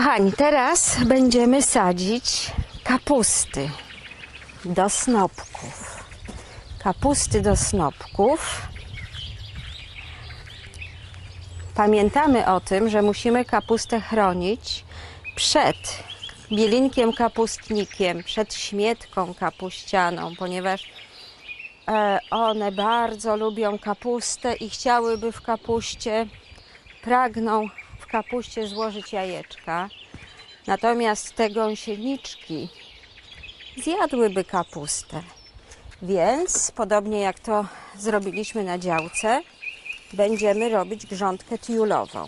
Kochani, teraz będziemy sadzić kapusty do snopków. Kapusty do snopków. Pamiętamy o tym, że musimy kapustę chronić przed bielinkiem kapustnikiem, przed śmietką kapuścianą, ponieważ e, one bardzo lubią kapustę i chciałyby w kapuście, pragną kapuście złożyć jajeczka. Natomiast te gąsieniczki zjadłyby kapustę. Więc, podobnie jak to zrobiliśmy na działce, będziemy robić grządkę tiulową.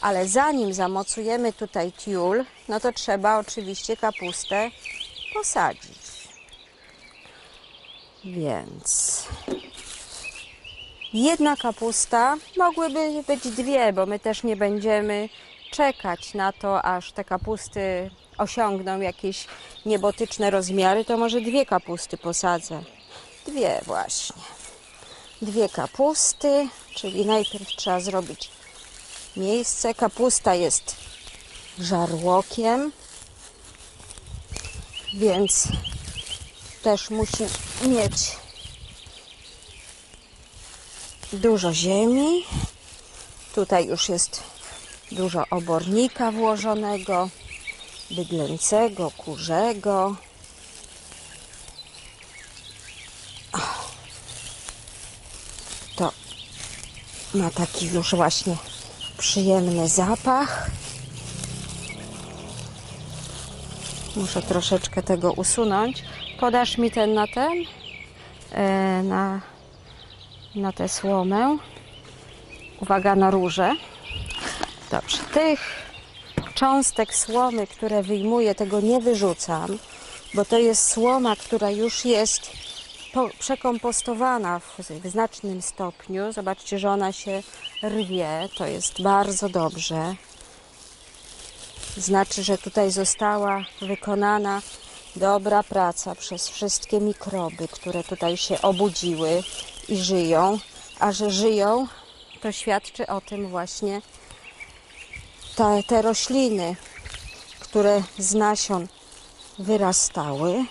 Ale zanim zamocujemy tutaj tiul, no to trzeba oczywiście kapustę posadzić. Więc jedna kapusta, mogłyby być dwie, bo my też nie będziemy czekać na to, aż te kapusty osiągną jakieś niebotyczne rozmiary, to może dwie kapusty posadzę. Dwie właśnie. Dwie kapusty, czyli najpierw trzeba zrobić miejsce. Kapusta jest żarłokiem, więc też musi mieć dużo ziemi. Tutaj już jest dużo obornika włożonego, bydlęcego, kurzego. To ma taki już właśnie przyjemny zapach. Muszę troszeczkę tego usunąć. Podasz mi ten na ten, e, na, na tę słomę. Uwaga na róże. Dobrze, tych cząstek słomy, które wyjmuję, tego nie wyrzucam, bo to jest słoma, która już jest po, przekompostowana w, w znacznym stopniu. Zobaczcie, że ona się rwie. To jest bardzo dobrze. Znaczy, że tutaj została wykonana dobra praca przez wszystkie mikroby, które tutaj się obudziły i żyją. A że żyją, to świadczy o tym właśnie te, te rośliny, które z nasion wyrastały.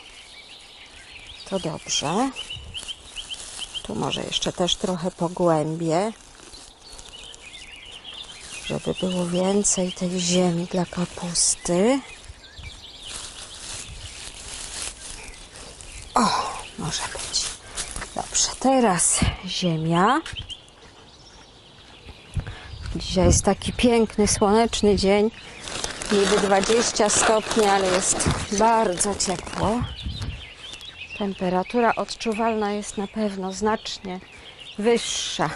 To dobrze. Tu może jeszcze też trochę pogłębię, żeby było więcej tej ziemi dla kapusty. O, może być. Dobrze, teraz ziemia. Dzisiaj jest taki piękny, słoneczny dzień. Niby 20 stopni, ale jest bardzo ciepło. Temperatura odczuwalna jest na pewno znacznie wyższa.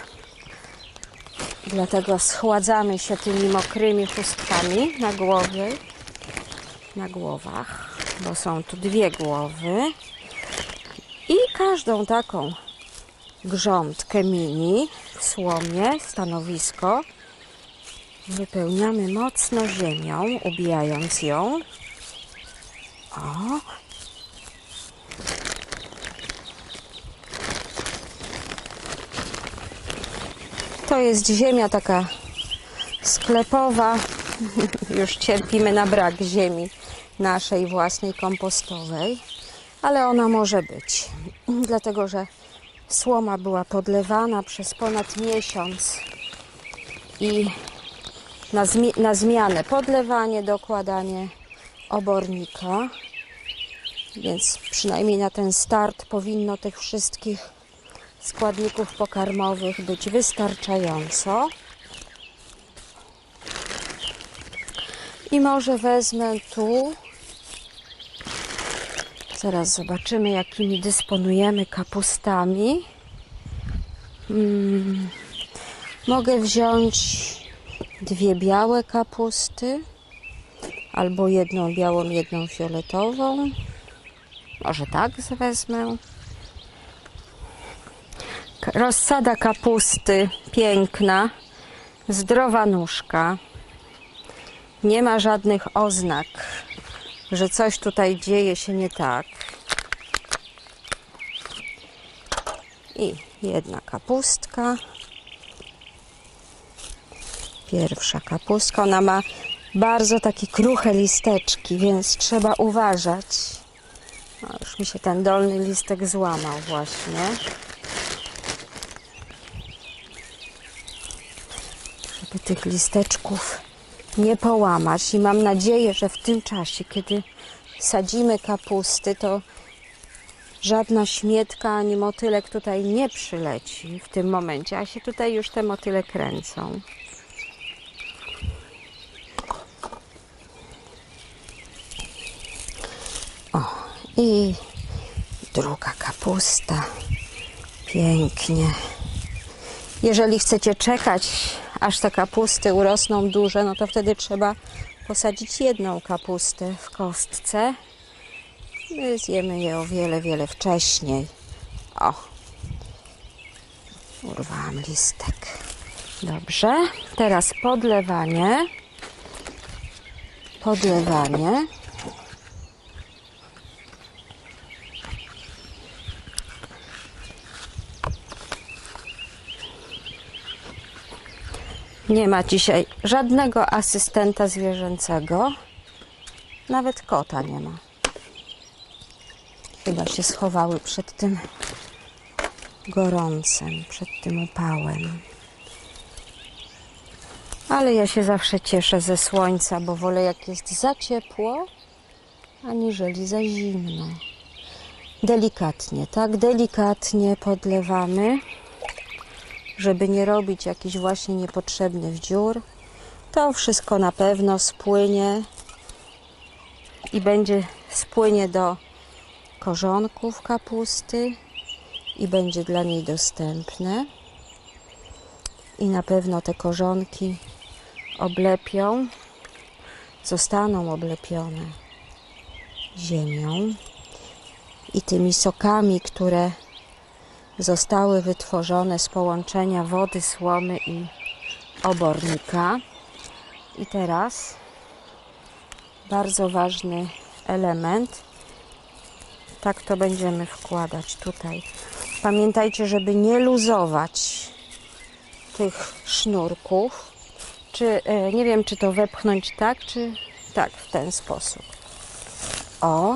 Dlatego schładzamy się tymi mokrymi chustkami na głowie, na głowach, bo są tu dwie głowy. I każdą taką grządkę mini w słomie, stanowisko, wypełniamy mocno ziemią, ubijając ją. O, To jest ziemia taka sklepowa. Już cierpimy na brak ziemi naszej własnej kompostowej, ale ona może być, dlatego że słoma była podlewana przez ponad miesiąc i na, zmi- na zmianę podlewanie, dokładanie obornika, więc przynajmniej na ten start powinno tych wszystkich składników pokarmowych być wystarczająco. I może wezmę tu. Zaraz zobaczymy, jakimi dysponujemy kapustami. Mm, mogę wziąć dwie białe kapusty, albo jedną białą, jedną fioletową. Może tak wezmę. Rozsada kapusty piękna, zdrowa nóżka. Nie ma żadnych oznak, że coś tutaj dzieje się nie tak. I jedna kapustka. Pierwsza kapustka. Ona ma bardzo takie kruche listeczki, więc trzeba uważać. O, już mi się ten dolny listek złamał właśnie. Żeby tych listeczków nie połamać. I mam nadzieję, że w tym czasie, kiedy sadzimy kapusty, to żadna śmietka ani motylek tutaj nie przyleci w tym momencie, a się tutaj już te motyle kręcą. O, i druga kapusta. Pięknie. Jeżeli chcecie czekać, aż te kapusty urosną duże, no to wtedy trzeba posadzić jedną kapustę w kostce. My zjemy je o wiele, wiele wcześniej. O, urwałam listek. Dobrze, teraz podlewanie. Podlewanie. Nie ma dzisiaj żadnego asystenta zwierzęcego. Nawet kota nie ma. Chyba się schowały przed tym gorącem, przed tym upałem. Ale ja się zawsze cieszę ze słońca, bo wolę jak jest za ciepło, aniżeli za zimno. Delikatnie, tak? Delikatnie podlewamy, żeby nie robić jakichś właśnie niepotrzebnych dziur. To wszystko na pewno spłynie i będzie spłynie do korzonków kapusty i będzie dla niej dostępne. I na pewno te korzonki oblepią, zostaną oblepione ziemią i tymi sokami, które zostały wytworzone z połączenia wody, słomy i obornika. I teraz bardzo ważny element tak to będziemy wkładać tutaj. Pamiętajcie, żeby nie luzować tych sznurków. Czy e, nie wiem, czy to wepchnąć tak, czy tak, w ten sposób. O.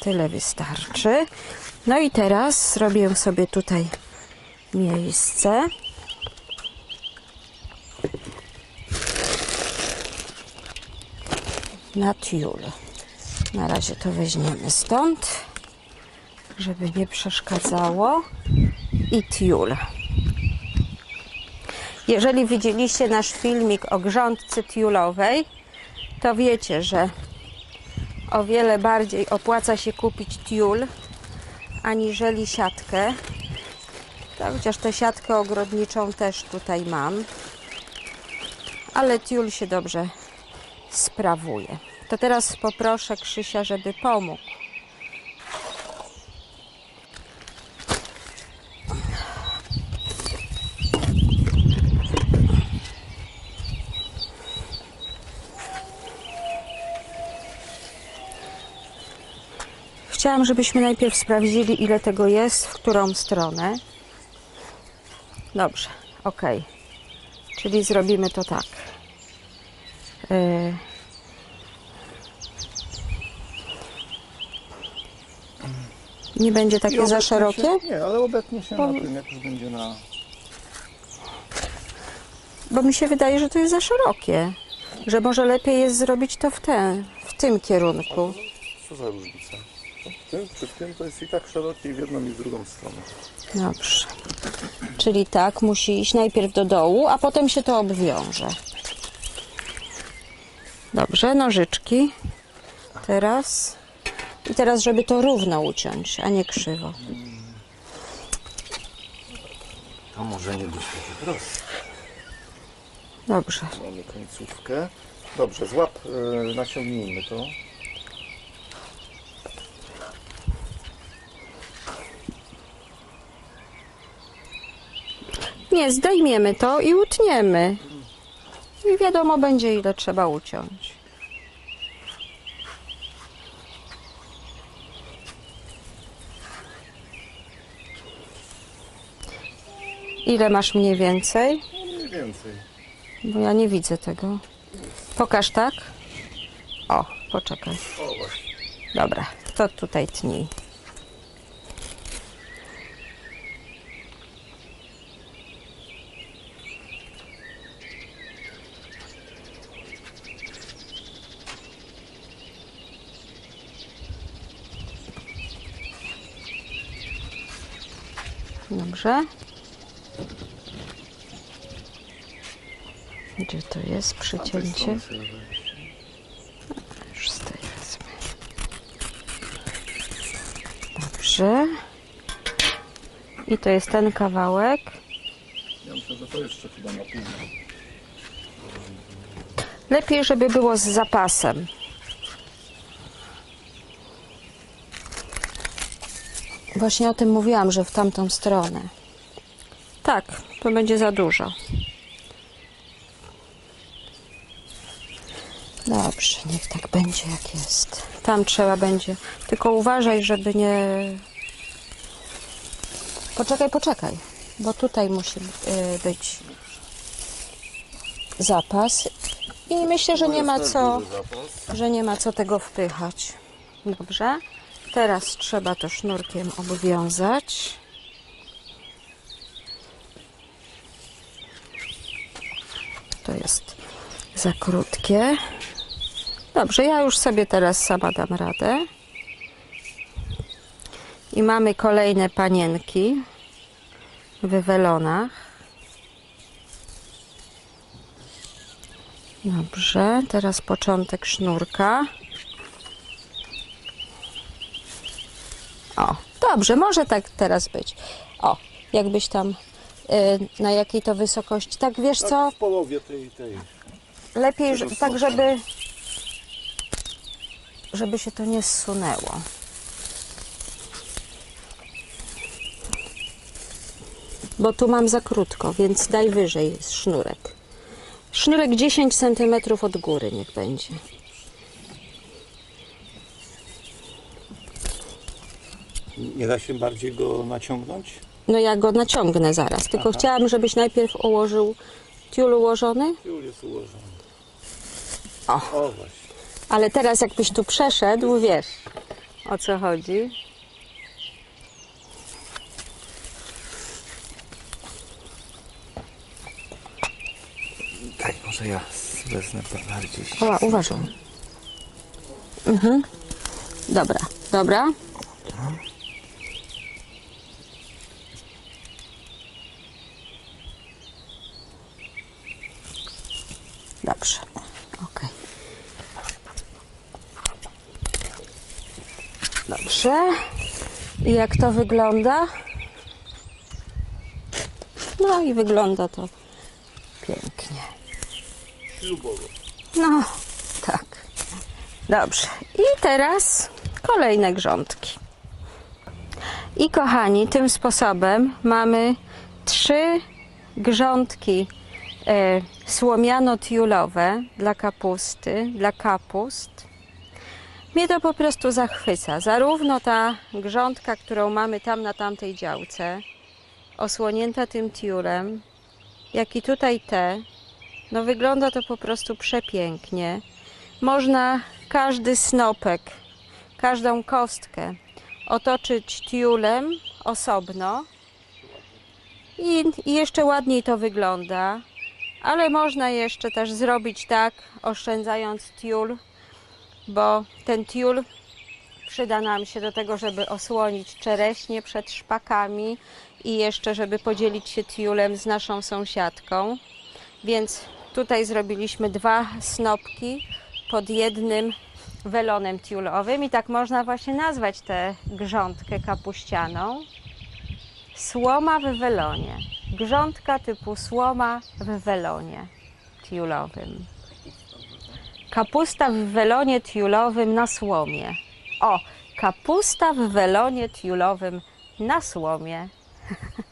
Tyle wystarczy. No i teraz zrobię sobie tutaj miejsce. na tiul. Na razie to weźmiemy stąd, żeby nie przeszkadzało. I tiul. Jeżeli widzieliście nasz filmik o grządce tiulowej, to wiecie, że o wiele bardziej opłaca się kupić tiul, aniżeli siatkę. Tak, chociaż tę siatkę ogrodniczą też tutaj mam. Ale tiul się dobrze sprawuje. To teraz poproszę Krzysia, żeby pomógł. Chciałam, żebyśmy najpierw sprawdzili, ile tego jest, w którą stronę. Dobrze, ok. Czyli zrobimy to tak. Yy, Nie będzie takie za szerokie? Się, nie, ale obetnie się Bo- na tym, jak już będzie na... Bo mi się wydaje, że to jest za szerokie. Że może lepiej jest zrobić to w, ten, w tym kierunku. Co za różnica? W tym, przy tym to jest i tak szerokie i w jedną i w drugą stronę. Dobrze. Czyli tak, musi iść najpierw do dołu, a potem się to obwiąże. Dobrze, nożyczki. Teraz. I teraz, żeby to równo uciąć, a nie krzywo. To może nie być takie proste. Dobrze. Mamy końcówkę. Dobrze, złap, yy, naciągnijmy to. Nie, zdejmiemy to i utniemy. I wiadomo będzie, ile trzeba uciąć. Ile masz mniej więcej? więcej. Bo ja nie widzę tego. Pokaż tak. O, poczekaj. O właśnie. Dobra, to tutaj tnij. Dobrze. Gdzie to jest przycięcie? Już z tej wezmę. Dobrze. I to jest ten kawałek. Ja myślę, że to jeszcze chyba na później. Lepiej, żeby było z zapasem. Właśnie o tym mówiłam, że w tamtą stronę. Tak, to będzie za dużo. Dobrze, niech tak będzie jak jest. Tam trzeba będzie. Tylko uważaj, żeby nie. Poczekaj, poczekaj, bo tutaj musi y, być zapas. I myślę, że nie ma co, że nie ma co tego wpychać. Dobrze. Teraz trzeba to sznurkiem obwiązać. To jest za krótkie. Dobrze, ja już sobie teraz sama dam radę. I mamy kolejne panienki w welonach. Dobrze, teraz początek sznurka. O, dobrze, może tak teraz być. O, jakbyś tam y, na jakiej to wysokości. Tak wiesz co? W połowie tej, tej. Lepiej, że, tak żeby żeby się to nie zsunęło. Bo tu mam za krótko, więc daj wyżej sznurek. Sznurek 10 cm od góry niech będzie. Nie da się bardziej go naciągnąć? No ja go naciągnę zaraz, tylko chciałam, żebyś najpierw ułożył tiul ułożony, Już jest ułożony. O. O właśnie. ale teraz jakbyś tu przeszedł, wiesz o co chodzi. Tak, może ja wezmę bardziej. Oła, uważaj. Mhm. Dobra, dobra. Dobrze, ok. Dobrze. I jak to wygląda? No i wygląda to pięknie. Ślubowo. No, tak. Dobrze. I teraz kolejne grządki. I kochani, tym sposobem mamy trzy grządki słomiano-tiulowe dla kapusty, dla kapust. Mnie to po prostu zachwyca. Zarówno ta grządka, którą mamy tam na tamtej działce, osłonięta tym tiulem, jak i tutaj te, no wygląda to po prostu przepięknie. Można każdy snopek, każdą kostkę otoczyć tiulem osobno i, i jeszcze ładniej to wygląda. Ale można jeszcze też zrobić tak, oszczędzając tiul, bo ten tiul przyda nam się do tego, żeby osłonić czereśnie przed szpakami i jeszcze, żeby podzielić się tiulem z naszą sąsiadką. Więc tutaj zrobiliśmy dwa snopki pod jednym welonem tiulowym i tak można właśnie nazwać tę grządkę kapuścianą. Słoma w welonie. Grządka typu słoma w welonie tiulowym. Kapusta w welonie tiulowym na słomie. O, kapusta w welonie tiulowym na słomie.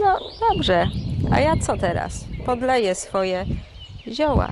No dobrze, a ja co teraz? Podleję swoje zioła.